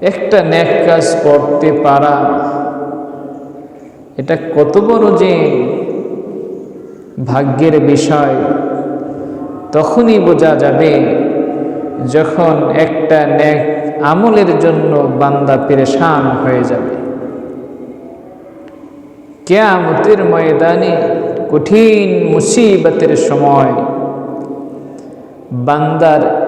একটা ন্যাক কাজ করতে পারা। এটা কত বড় যে ভাগ্যের বিষয়। তখনই বোঝা যাবে যখন একটা ন্যাক আমলের জন্য বান্দা পেরেশান হয়ে যাবে। কেয়ামতের ময়দানে কঠিন মুসিবতের সময় বান্দার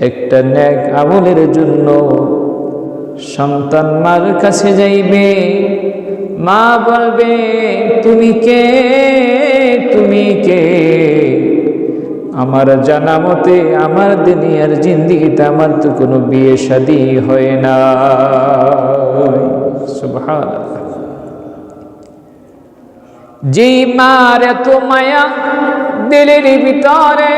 একটা ন্যাক আমলের জন্য সন্তান মার কাছে যাইবে। মা বলবে, তুমি কে? তুমি কে? আমার জানা মতে আমার দুনিয়ার জিন্দিগিতে আমার তো কোনো বিয়ে শাদি হয় না। যেই মার এত মায়া দিলের ভিতরে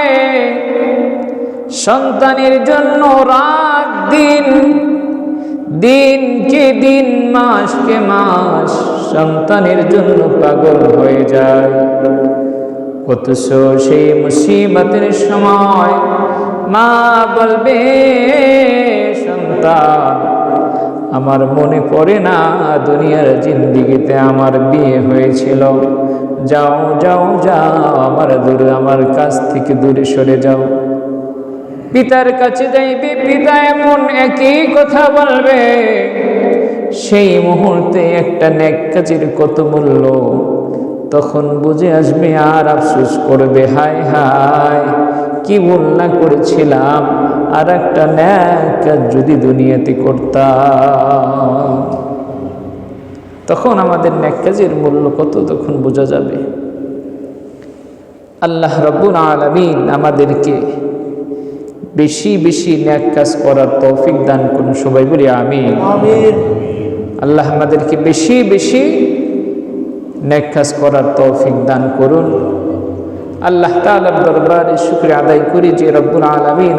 সন্তানের জন্য রাত দিন। দিন দিনকে দিন মাসকে মাস সন্তানের জন্য পাগল হয়ে যায়। অথচ সেই মুসিবতের সময় মা বলবে, সন্তান, আমার মনে পড়ে না দুনিয়ার জিন্দিগিতে আমার বিয়ে হয়েছিল। যাও যাও যাও, আমার দূরে, আমার কাছ থেকে দূরে সরে যাও। পিতার কাছে যাইবে, পিতা এমন একই কথা বলবে। সেই মুহূর্তে একটা নেক কাজের কত মূল্য, তখন বুঝে আসবে আর আফসোস করবে, হায় হায়, কি না করেছিলাম, আর একটা ন্যাক যদি দুনিয়াতে করতাম। তখন আমাদের ন্যাক কাজের মূল্য কত, তখন বোঝা যাবে। আল্লাহ রব্বুল আলমিন আমাদেরকে বেশি বেশি ন্যাক কাজ করার তৌফিক দান করুন সবাই বলি আমি আল্লাহ আমাদেরকে বেশি বেশি ন্যাক কাজ করার তৌফিক দান করুন। আল্লাহ তালার দরবারে শুক্রিয়া আদায় করি যে রব্বুল আলামিন